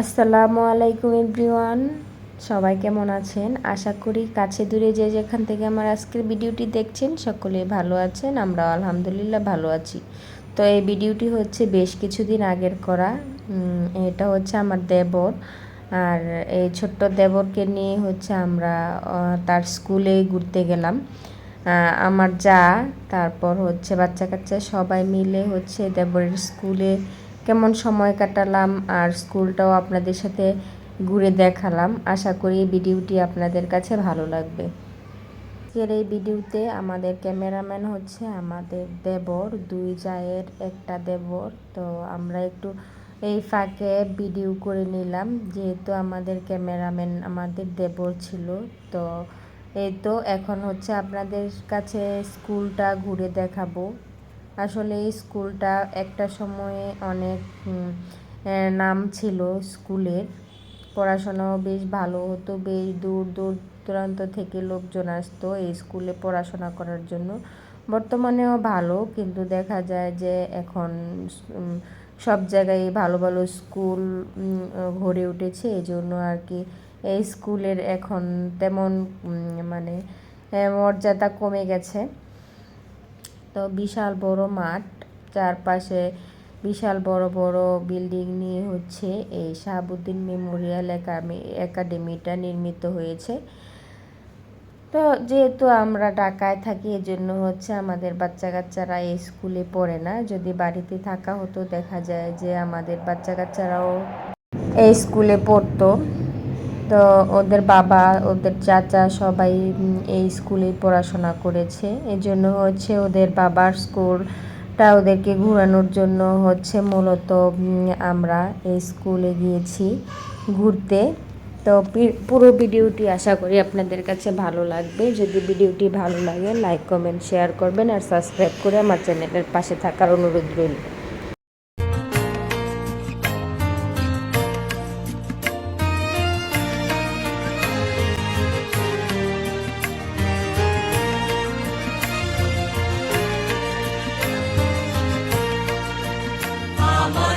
আসসালামু আলাইকুম এভরিওয়ান, সবাই কেমন আছেন? আশা করি কাছে দূরে যে যেখান থেকে আমার আজকের ভিডিওটি দেখছেন, সকলে ভালো আছেন আমরা আলহামদুলিল্লাহ ভালো আছি। তো এই ভিডিওটি হচ্ছে বেশ কিছুদিন আগের করা। এটা হচ্ছে আমার দেবর। আর এই ছোট্ট দেবরকে নিয়ে হচ্ছে আমরা তার স্কুলে ঘুরতে গেলাম। আমার যা, তারপর হচ্ছে বাচ্চা কাচ্চা সবাই মিলে হচ্ছে দেবরের স্কুলে কেমন সময় কাটালাম আর স্কুলটাও আপনাদের সাথে ঘুরে দেখালাম। আশা করি ভিডিওটি আপনাদের কাছে ভালো লাগবে। আজকের এই ভিডিওতে আমাদের ক্যামেরাম্যান হচ্ছে আমাদের দেবর, দুই জায়ের একটা দেবর। তো আমরা একটু এই ফাঁকে ভিডিও করে নিলাম, যেহেতু আমাদের ক্যামেরাম্যান আমাদের দেবর ছিল। তো এই তো এখন হচ্ছে আপনাদের কাছে স্কুলটা ঘুরে দেখাবো। আসলে এই স্কুলটা একটা সময়ে অনেক নাম ছিল স্কুলের। পড়াশোনাও বেশ ভালো হতো, বেশ দূর দূর দূরান্ত থেকে লোকজন আসতো এই স্কুলে পড়াশোনা করার জন্য। বর্তমানেও ভালো, কিন্তু দেখা যায় যে এখন সব জায়গায় ভালো ভালো স্কুল গড়ে উঠেছে। এই জন্য আর কি এই স্কুলের এখন তেমন মানে মর্যাদা কমে গেছে। তো বিশাল বড় মাঠ, চারপাশে বিশাল বড় বড় বিল্ডিং নিয়ে হচ্ছে এই শাহাবুদ্দিন মেমোরিয়াল একাডেমি একাডেমিটা নির্মিত হয়েছে। তো যেহেতু আমরা ঢাকায় থাকি, এজন্য হচ্ছে আমাদের বাচ্চা কাচ্চারা এই স্কুলে পড়ে না। যদি বাড়িতে থাকা হতো, দেখা যায় যে আমাদের বাচ্চা কাচ্চারাও এই স্কুলে পড়তো। তো ওদের বাবা, ওদের চাচা সবাই এই স্কুলেই পড়াশোনা করেছে। এজন্য হচ্ছে ওদের বাবার স্কুলটা ওদেরকে ঘোরানোর জন্য হচ্ছে মূলত আমরা এই স্কুলে গিয়েছি ঘুরতে। তো পুরো ভিডিওটি আশা করি আপনাদের কাছে ভালো লাগবে। যদি ভিডিওটি ভালো লাগে লাইক কমেন্ট শেয়ার করবেন আর সাবস্ক্রাইব করে আমার চ্যানেলের পাশে থাকার অনুরোধ রইল। আমার